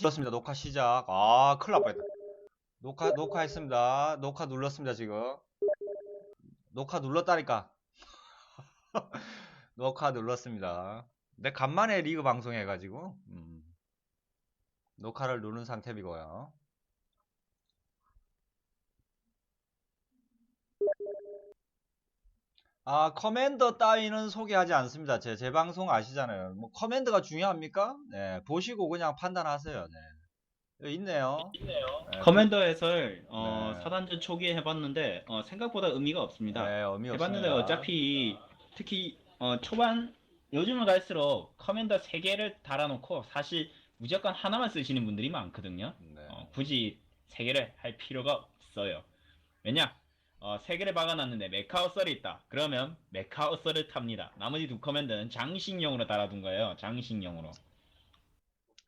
눌렀습니다. 녹화 시작. 아, 큰일 날 뻔했다. 녹화, 녹화했습니다. 녹화 눌렀습니다, 지금. 녹화 눌렀다니까. 녹화 눌렀습니다. 내 간만에 리그 방송해가지고, 음. 녹화를 누른 상태이고요. 아, 커맨더 따위는 소개하지 않습니다. 제, 제 방송 아시잖아요. 뭐, 커맨더가 중요합니까? 네, 보시고 그냥 판단하세요. 네. 여기 있네요. 네, 커맨더 해설 어, 네. 사단전 초기에 해봤는데 어, 생각보다 의미가 없습니다. 네, 의미 해봤는데 없습니다. 어차피 특히 어, 초반 요즘은 갈수록 커맨더 3개를 달아놓고 사실 무조건 하나만 쓰시는 분들이 많거든요. 네. 어, 굳이 3개를 할 필요가 없어요. 왜냐? 어, 3개를 박아놨는데 메카오설이 있다. 그러면 메카오설을 탑니다. 나머지 두 커맨더는 장식용으로 달아둔 거예요. 장식용으로.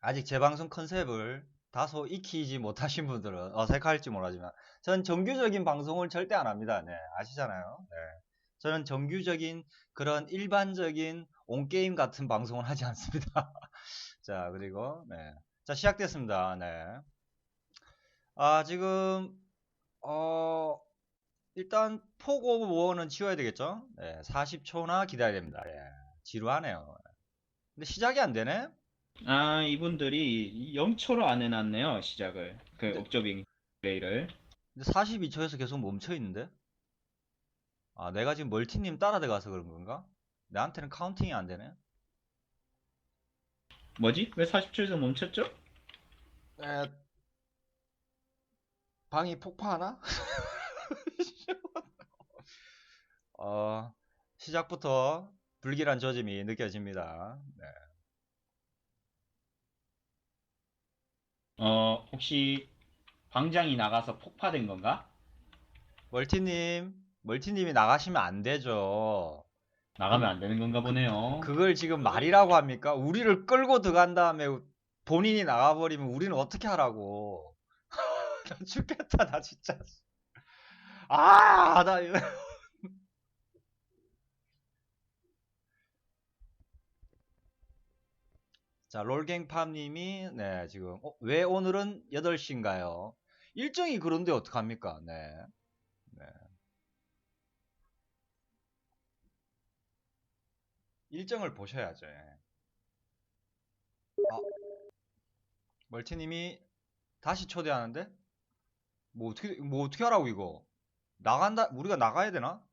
아직 제 방송 컨셉을 다소 익히지 못하신 분들은 어색할지 모르지만 전 정규적인 방송을 절대 안 합니다. 네, 아시잖아요. 네. 저는 정규적인 그런 일반적인 온게임 같은 방송을 하지 않습니다. 자, 그리고 네. 자, 시작됐습니다. 네. 아, 지금 어 일단 폭 오브 워는 치워야 되겠죠? 네, 40초나 기다려야 됩니다. 예. 지루하네요. 근데 시작이 안 되네? 아, 이분들이 0초로 안 해놨네요. 시작을. 그 네. 옵저빙 플레이를. 근데 42초에서 계속 멈춰 있는데? 아, 내가 지금 멀티님 따라 들어가서 그런 건가? 나한테는 카운팅이 안 되네? 뭐지? 왜 40초에서 멈췄죠? 에... 방이 폭파하나? 어, 시작부터 불길한 조짐이 느껴집니다. 네. 어, 혹시 방장이 나가서 폭파된 건가? 멀티님, 멀티님이 나가시면 안 되죠. 나가면 안 되는 건가 보네요. 그걸 지금 말이라고 합니까? 우리를 끌고 들어간 다음에 본인이 나가버리면 우리는 어떻게 하라고. 나 죽겠다, 나 진짜. 아, 나 이거. 자, 롤갱팜님이, 네, 지금, 어, 왜 오늘은 8시인가요? 일정이 그런데 어떡합니까? 네. 네. 일정을 보셔야죠. 예. 아, 멀티님이 다시 초대하는데? 뭐 어떻게, 뭐 어떻게 하라고 이거? 나간다, 우리가 나가야 되나?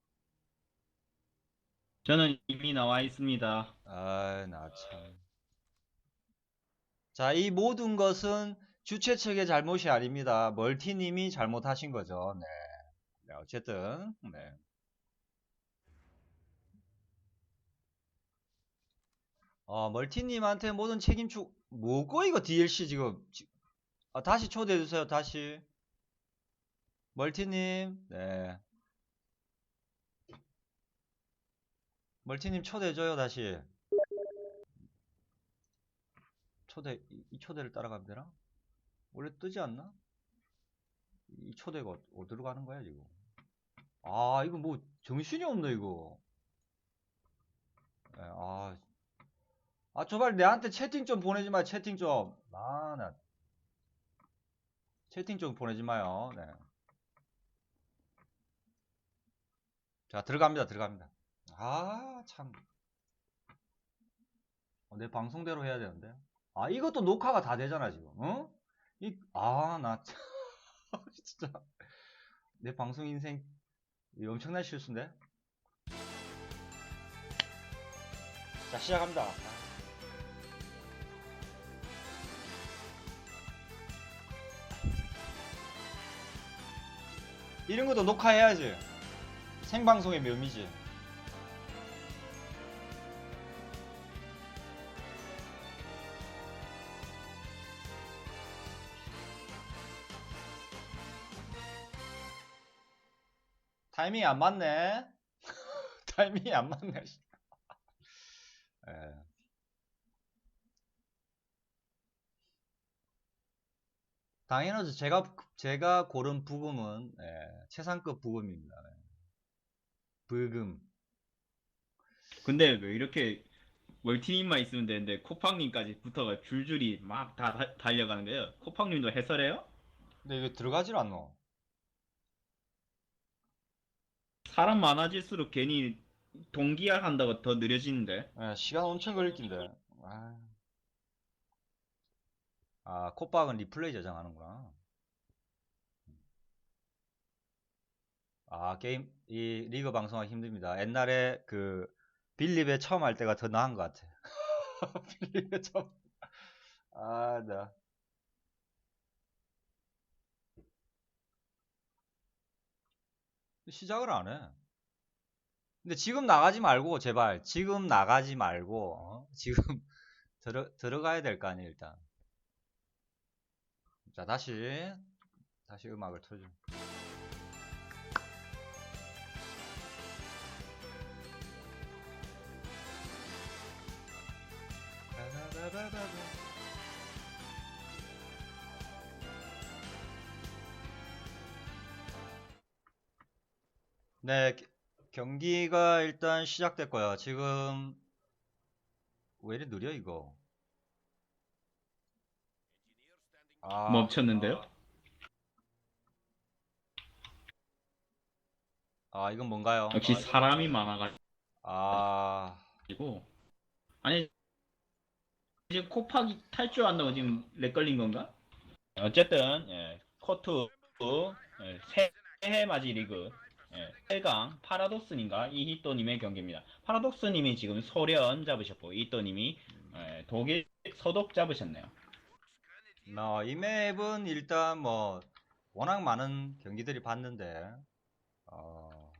저는 이미 나와 있습니다. 아, 나 참. 자, 이 모든 것은 주최 측의 잘못이 아닙니다. 멀티님이 잘못하신 거죠. 네. 네, 어쨌든, 네. 어, 멀티님한테 모든 책임주, 뭐고 이거 DLC 지금. 지- 아, 다시 초대해주세요, 다시. 멀티님, 네. 멀티님 초대해줘요, 다시. 초대, 이, 이 초대를 따라가면 되나? 원래 뜨지 않나? 이 초대가 어- 어디로 가는 거야, 지금? 아, 이거 뭐, 정신이 없네, 이거. 예, 아, 아, 저발 내한테 채팅 좀 보내지 마요, 채팅 좀. 아, 나. 채팅 좀 보내지 마요, 네. 자, 들어갑니다, 들어갑니다. 아, 참. 어, 내 방송대로 해야 되는데. 아, 이것도 녹화가 다 되잖아, 지금. 어? 이, 아, 나 참. 진짜. 내 방송 인생, 이 엄청난 실수인데? 자, 시작합니다. 이런 것도 녹화해야지. 생방송의 묘미지. 타이밍이 안 맞네. 타이밍이 안 맞네. 씨. 예. 당연하죠. 제가 제가 고른 부금은 예, 최상급 부금입니다. 네. 부금. 근데 왜 이렇게 월티님만 있으면 되는데 코팡님까지 붙어가 줄줄이 막 다 달려가는 거예요. 코팡님도 해설해요? 근데 이거 들어가질 않노. 사람 많아질수록 괜히 동기화 한다고 더 느려지는데. 예, 시간 엄청 걸릴 낀데. 아, 아 콧박은 리플레이 저장하는구나. 아, 게임, 이 리그 방송하기 힘듭니다. 옛날에 그 빌립에 처음 할 때가 더 나은 것 같아. 빌립에 처음. 아, 나. 시작을 안 해. 근데 지금 나가지 말고, 제발. 지금 나가지 말고, 어? 지금 들어, 들어가야 될 거 아니에요, 일단. 자, 다시. 다시 음악을 틀죠. 네, 기- 경기가 일단 시작됐고요. 지금 왜 이리 느려 이거? 아, 멈췄는데요? 아, 이건 뭔가요? 역시 사람이 많아가지고. 아, 아니 지금 코팍이 탈주한다고 지금 렉 걸린 건가? 어쨌든 예, 코트 예, 새해 맞이 리그 예, 8강 파라독스님과 이히또님의 경기입니다. 파라독스님이 지금 소련 잡으셨고 이히또님이 예, 독일 서독 잡으셨네요. 나, 이 맵은 일단 뭐 워낙 많은 경기들이 봤는데 어,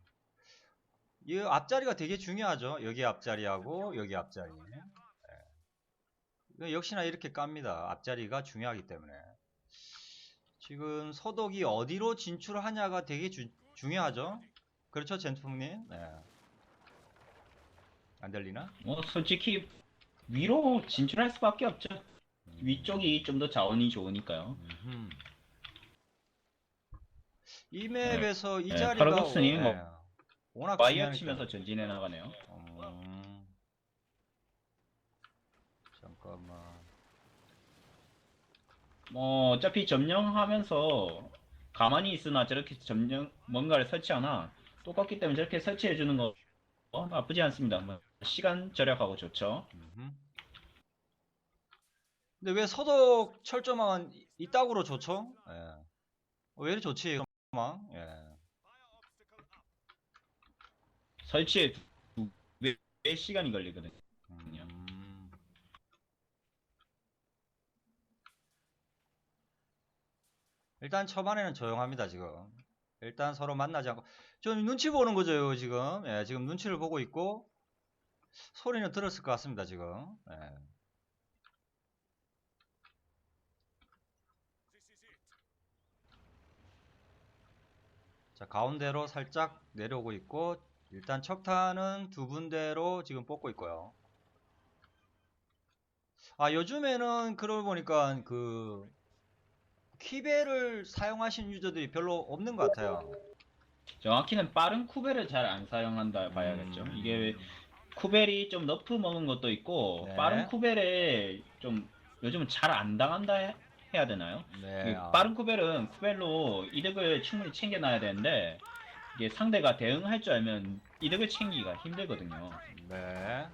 이 앞자리가 되게 중요하죠. 여기 앞자리하고 여기 앞자리. 예. 역시나 이렇게 깝니다. 앞자리가 중요하기 때문에. 지금 서독이 어디로 진출하냐가 되게 주- 중요하죠. 그렇죠, 젠트풍님? 네. 안 들리나? 뭐 솔직히 위로 진출할 수밖에 없죠. 위쪽이 좀 더 자원이 좋으니까요. 음흠. 이 맵에서 이 네, 자리가 파라독스님 뭐 네, 워낙 와이어 중요하니까. 치면서 전진해 나가네요. 음, 잠깐만. 뭐 어차피 점령하면서 가만히 있으나 저렇게 점령 뭔가를 설치하나 똑같기 때문에 저렇게 설치해 주는 거 어, 나쁘지 않습니다. 뭐 시간 절약하고 좋죠. 음흠. 근데 왜 서독 철조망은 이- 이따구로 좋죠? 예. 어, 왜 이리 좋지? 철조망? 예. 설치에 두- 왜, 왜 시간이 걸리거든요. 일단 초반에는 조용합니다 지금. 일단 서로 만나지 않고. 좀 눈치 보는 거죠 지금. 예, 지금 눈치를 보고 있고 소리는 들었을 것 같습니다 지금. 예. 자 가운데로 살짝 내려오고 있고 일단 척탄은 두 군데로 지금 뽑고 있고요. 아 요즘에는 그러고 보니까 그 키베를 사용하시는 유저들이 별로 없는 것 같아요. 정확히는 빠른 쿠벨을 잘 안 사용한다 봐야겠죠. 음. 이게 쿠벨이 좀 너프 먹은 것도 있고 네. 빠른 쿠벨에 좀 요즘은 잘 안 당한다 해- 해야 되나요? 네. 이 아, 빠른 쿠벨은 쿠벨로 이득을 충분히 챙겨놔야 되는데 이게 상대가 대응할 줄 알면 이득을 챙기기가 힘들거든요. 네.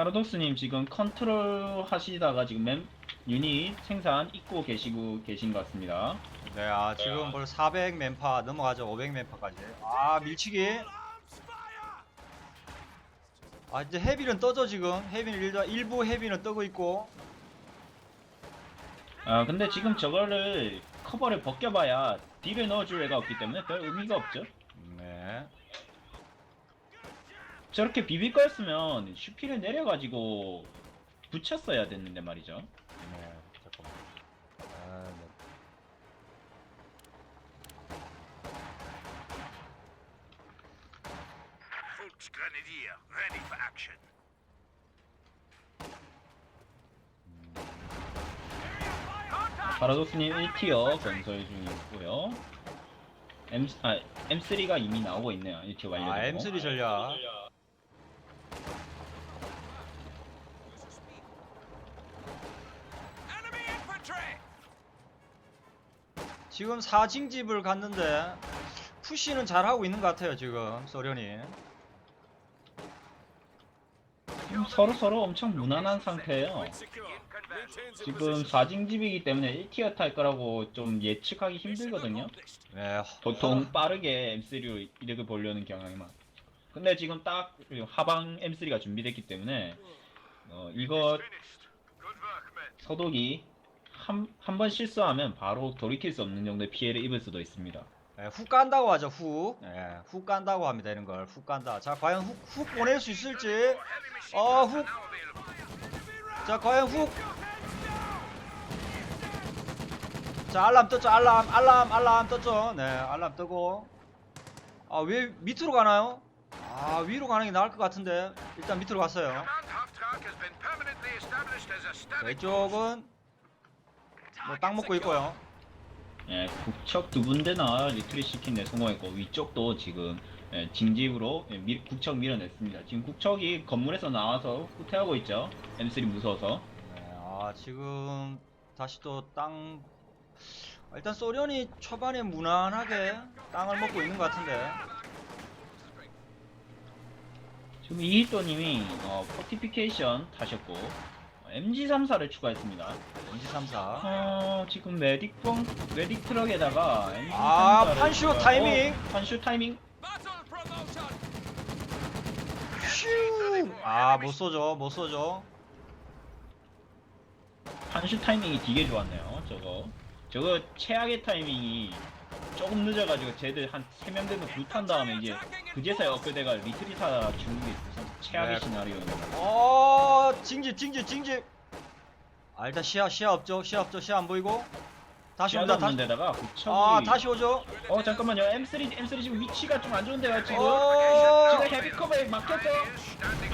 파라독스님 지금 컨트롤 하시다가 지금 멤 유닛 생산 입고 계시고 계신 것 같습니다. 네. 아 지금 벌400 맨파 넘어가죠. 500 맨파까지. 아 밀치기. 아 이제 헤비는 떠져 지금. 헤비는 일단 일부 헤비는 뜨고 있고. 아 근데 지금 저거를 커버를 벗겨봐야 딜을 넣어줄 애가 없기 때문에 별 의미가 없죠. 네. 저렇게 비빌 거였으면 슈피를 내려가지고 붙였어야 됐는데 말이죠. 네. 잠깐만. 아, 네. Volksgrenadier, ready for action. 파라독스님 1티어 건설 중이고요. M 아 M3가 이미 나오고 있네요. 이렇게 완료되고. 아, M3 전략. 지금 사징집을 갔는데 푸시는 잘하고 있는 것 같아요 지금 소련이 지금 서로 서로 엄청 무난한 상태예요. 지금 4징 집이기 때문에 1티어 탈 거라고 좀 예측하기 힘들거든요. 네, 보통 빠르게 M3로 이득을 보려는 경향이 많. 근데 지금 딱 하방 M3가 준비됐기 때문에 어, 이거 서독이 한 한 번 실수하면 바로 돌이킬 수 없는 정도의 피해를 입을 수도 있습니다. 네, 훅 간다고 하죠 훅. 네, 훅 간다고 합니다 이런 걸 훅 간다. 자 과연 훅, 훅 보낼 수 있을지. 어, 훅. 자 과연 훅. 자 알람 떴죠 알람 알람 알람 떴죠. 네 알람 뜨고. 아 왜 밑으로 가나요 아 위로 가는 게 나을 것 같은데 일단 밑으로 갔어요 왼쪽은 뭐 땅 먹고 있고요 예, 국척 두 군데나 리트리 시킨 데 성공했고 위쪽도 지금 예, 징집으로 예, 밀- 국척 밀어냈습니다. 지금 국척이 건물에서 나와서 후퇴하고 있죠. M3 무서워서. 네, 아 지금 다시 또 땅 일단 소련이 초반에 무난하게 땅을 먹고 있는 것 같은데 지금 이히또님이 어, 포티피케이션 타셨고 MG34를 추가했습니다. MG34 어, 지금 메딕봉 메딕 트럭에다가 MG34를 아, 판쇼 타이밍! 판쇼 타이밍. Battle promotion! 슈아 못 쏘죠 못 쏘죠 판쇼 타이밍이 되게 좋았네요. 저거 저거 최악의 타이밍이 조금 늦어가지고 쟤들 한 3명 되면 불탄 다음에 이제 그제서야 업그레이드가 리트리타 주는 게 있어서 최악의 네. 시나리오입니다. 어 징집 징집 징집. 아 일단 시야 시야 없죠? 시야 없죠? 시야 안 보이고? 다시 온다 다시 데다가 아 다시 오죠? 어 잠깐만요. M3 M3 지금 위치가 좀 안 좋은데요 지금? 어! 지금 헤비 커버에 막혔죠?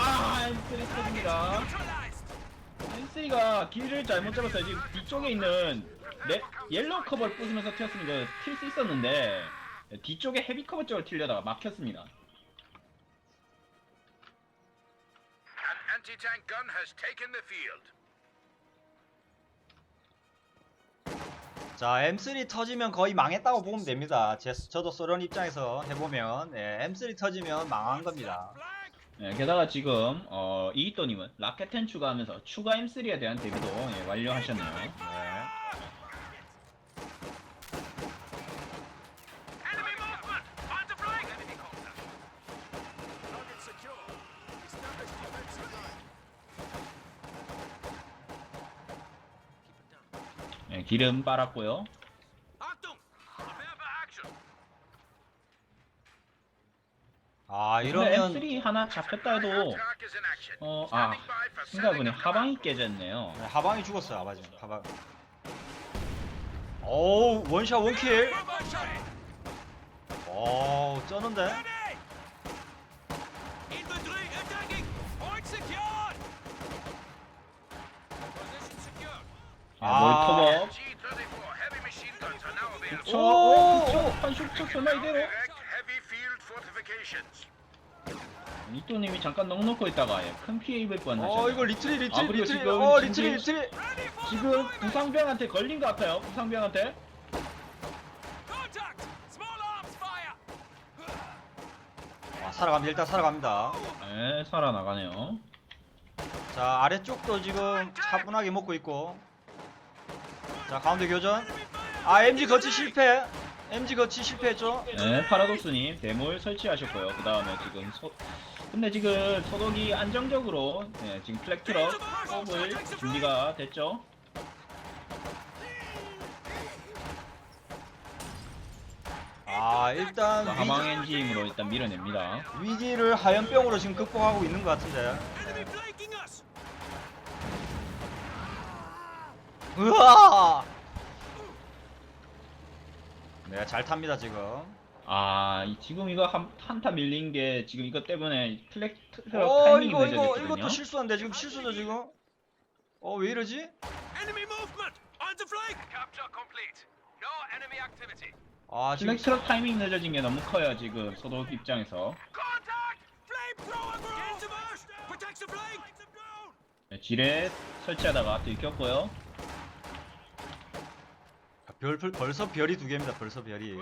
아 M3 터집니다. M3가 길을 잘못 잡았어요. 지금 뒤쪽에 있는 레, 옐로우 커버를 부수면서 튀었으면 튈 수 있었는데 뒤쪽에 헤비 커버 쪽을 튀려다가 막혔습니다. An anti-tank gun has taken the field. 자 M3 터지면 거의 망했다고 보면 됩니다. 제, 저도 소련 입장에서 해보면 예, M3 터지면 망한 겁니다. 예, 게다가 지금 어, 이히또님은 라켓10 추가하면서 추가 M3에 대한 대비도 예, 완료하셨네요. 네. 예, 기름 빨았고요. 아 근데 이러면 M3 하나 잡혔다 해도. 어, 아, for 생각해보니 하방이. 깨졌네요. 네, 하방이 죽었어요 아바지 하방 오우 원샷 원킬! 오 쩌는데 available. 저, 오! 어, 저, 한쇼 설마 이대로? 이또님이 잠깐 넉넉고 있다가 예, 큰 피해 입을 뻔하셨네요. 어 이거 리트리 리트리 아, 그리고 리트리 지금 어 리트리 리트리 Ready for 지금 부상병한테 걸린 것 같아요. 부상병한테. contact! Small arms fire! 아, 살아갑니다 일단 살아갑니다 네, 살아나가네요. 자 아래쪽도 지금 차분하게 먹고 있고 자 가운데 교전 아 MG 거치 실패 MG 거치 실패했죠 네, 파라독스님 데몰 설치하셨고요. 그 다음에 지금 소, 근데 지금 소독이 안정적으로 네, 지금 플렉트럭 뽑을 준비가 됐죠. 아 일단 하방 엔진으로 일단 밀어냅니다. 위기, 위기를 하얀병으로 지금 극복하고 있는 것 같은데 Enemy 으아 네 잘 탑니다 지금 아, 이- 지금 이거 한, 한타 밀린 게 지금 이것 때문에 플렉트럭 어 타이밍이 이거 이거 늦어졌거든요. 이것도 실수한데 지금 실수죠 지금 어 왜 이러지 Enemy movement! On to flank! Capture complete. No enemy activity. 아 지금 플렉 트럭 타이밍 늦어진 게 너무 커요 지금 소독 입장에서 Contact! Flamethrower group! Get Protects the flank! 네, 지뢰 설치하다가 또 익혔고요 별, 벌- 벌써 별이 두 개입니다. 벌써 별이.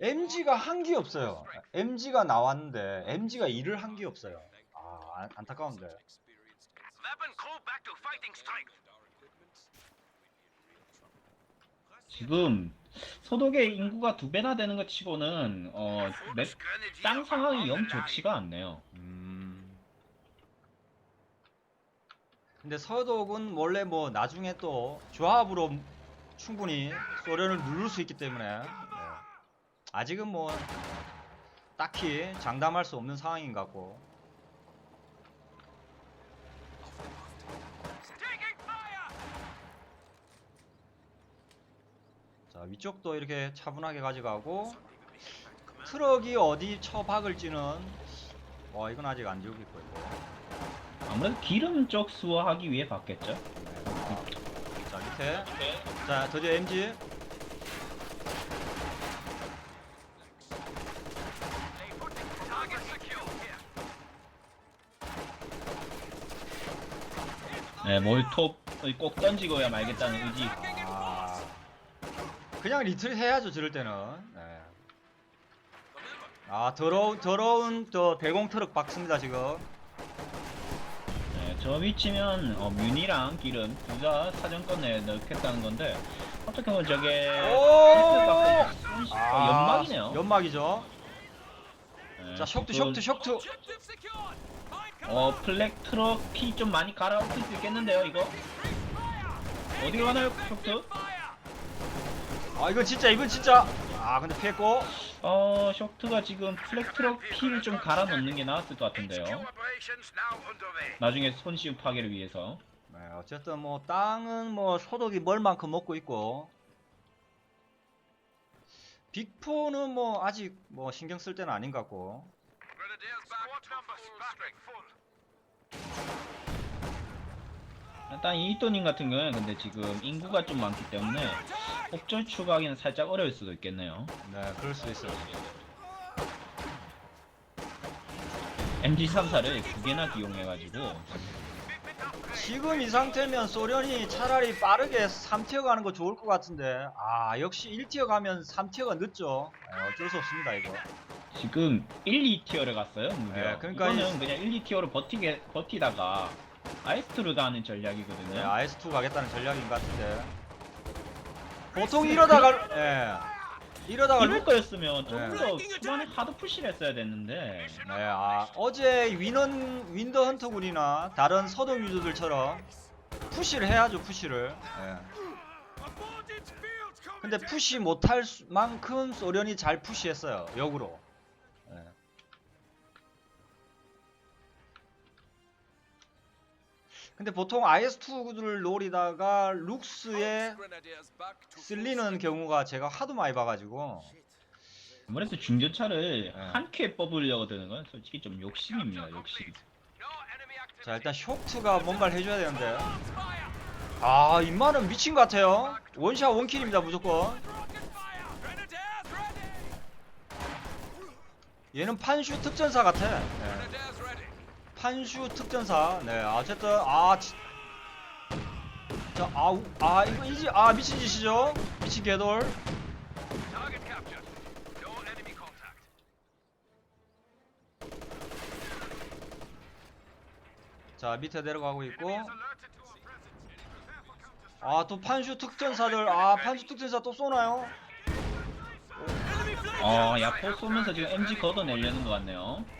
MG가 한게 없어요. MG가 나왔는데 MG가 일을 한게 없어요. 아 안, 안타까운데. 지금 소독의 인구가 두 배나 되는 것 치고는 어, 맵, 땅 상황이 영 좋지가 않네요 음. 근데 서독은 원래 뭐 나중에 또 조합으로 충분히 소련을 누를 수 있기 때문에 네. 아직은 뭐 딱히 장담할 수 없는 상황인 것 같고! 자 위쪽도 이렇게 차분하게 가져가고 트럭이 어디 처박을지는 와 이건 아직 안 지우고 있고 아무래도 기름 쪽 수호하기 위해 받겠죠? 자 밑에. 자 드디어 MG. 네, 몰톱 꼭 던지고야 말겠다는 의지 아 그냥 리트릿 해야죠 저럴 때는. 네. 아 더러운 더러운 저 대공 트럭 박습니다 지금. 네, 저 위치면 어, 뮤니랑 기름 둘다 사정권에 넣겠다는 건데 어떻게 보면 저게 오! 어, 연막이네요 연막이죠 네, 자 셔트 지금, 셔트 셔트. 어 플렉 트럭 피 좀 많이 갈아엎을 수 있겠는데요 이거 어디로 가나요 셔트! 아 이건 진짜 이건 진짜 아 근데 피했고 어 셔트가 지금 플렉 트럭 피를 좀 갈아 넣는 게 나았을 것 같은데요. 나중에 손쉬운 파괴를 위해서. 네, 어쨌든 뭐 땅은 뭐 소독이 멀 만큼 먹고 있고. 빅포는 뭐 아직 뭐 신경 쓸 때는 아닌 것 같고 일단 이또님 같은 경우는 근데 지금 인구가 좀 많기 때문에 옥절 추가하기는 살짝 어려울 수도 있겠네요. 네 그럴 수 있어요. MG34를 두 개나 기용해가지고 지금 이 상태면 소련이 차라리 빠르게 3티어 가는 거 좋을 것 같은데 아 역시 1티어 가면 3티어가 늦죠. 네, 어쩔 수 없습니다 이거. 지금 1, 2티어를 갔어요 무려. 네, 그러니까 이거는 이- 그냥 1, 2티어로 버티게, 버티다가 아이스트로 가는 전략이거든요 네, IS2 가겠다는 전략인 것 같은데 보통 이러다가 예 이러다가 이럴 루- 거였으면 조금 네. 더 초반에 하드 푸시를 했어야 됐는데 네, 아, 어제 위넌 윈더 헌터군이나 다른 서독 유저들처럼 푸시를 해야죠, 푸시를. 예. 근데. 푸시 못할 수- 만큼 소련이 잘 푸시했어요, 역으로. 근데 보통 IS2를 노리다가 룩스에 쓸리는 경우가 제가 하도 많이 봐가지고 아무래도 중전차를 네. 한 큐에 뽑으려고 드는 건 솔직히 좀 욕심입니다 욕심. 자 일단 쇼트가 뭔가를 해줘야 되는데! 아 인마는 미친 것 같아요 원샷 원킬입니다 무조건! 얘는 판슈 특전사 같아. 네. 판슈 특전사. 네, 어쨌든 아, 지... 자, 아우, 아 이거 이지, 아 미친 짓이죠? 미친 개돌. 자 밑에 내려가고 있고, 아 또 판슈 특전사들, 아 판슈 특전사 또 쏘나요? 어 야포 쏘면서 지금 MG 걷어내려는 것 같네요 아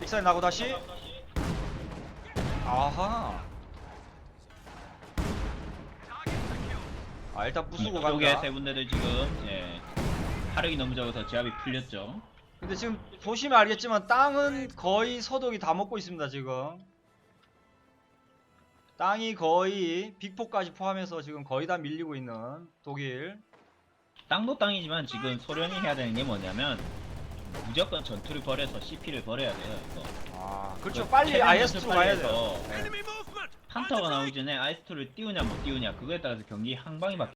빅사이 나고 다시. 아하. 아 일단 부수고 이쪽에 갑니다. 세 군데들 지금 예, 화력이 너무 적어서 제압이 풀렸죠 근데 지금 보시면 알겠지만 땅은 거의 서독이 다 먹고 있습니다 지금 땅이 거의 빅포까지 포함해서 지금 거의 다 밀리고 있는 독일 땅도 땅이지만 지금 소련이 해야 되는 게 뭐냐면 무조건 전투를 벌여서 CP를 벌여야 돼요 이거. 아 그렇죠. 이거 빨리 체력 IS2 연습 가야 돼요. 네. 판터가 나오기 전에 아이스토를 띄우냐 못 띄우냐. 그거에 따라서 경기 항방이 바뀌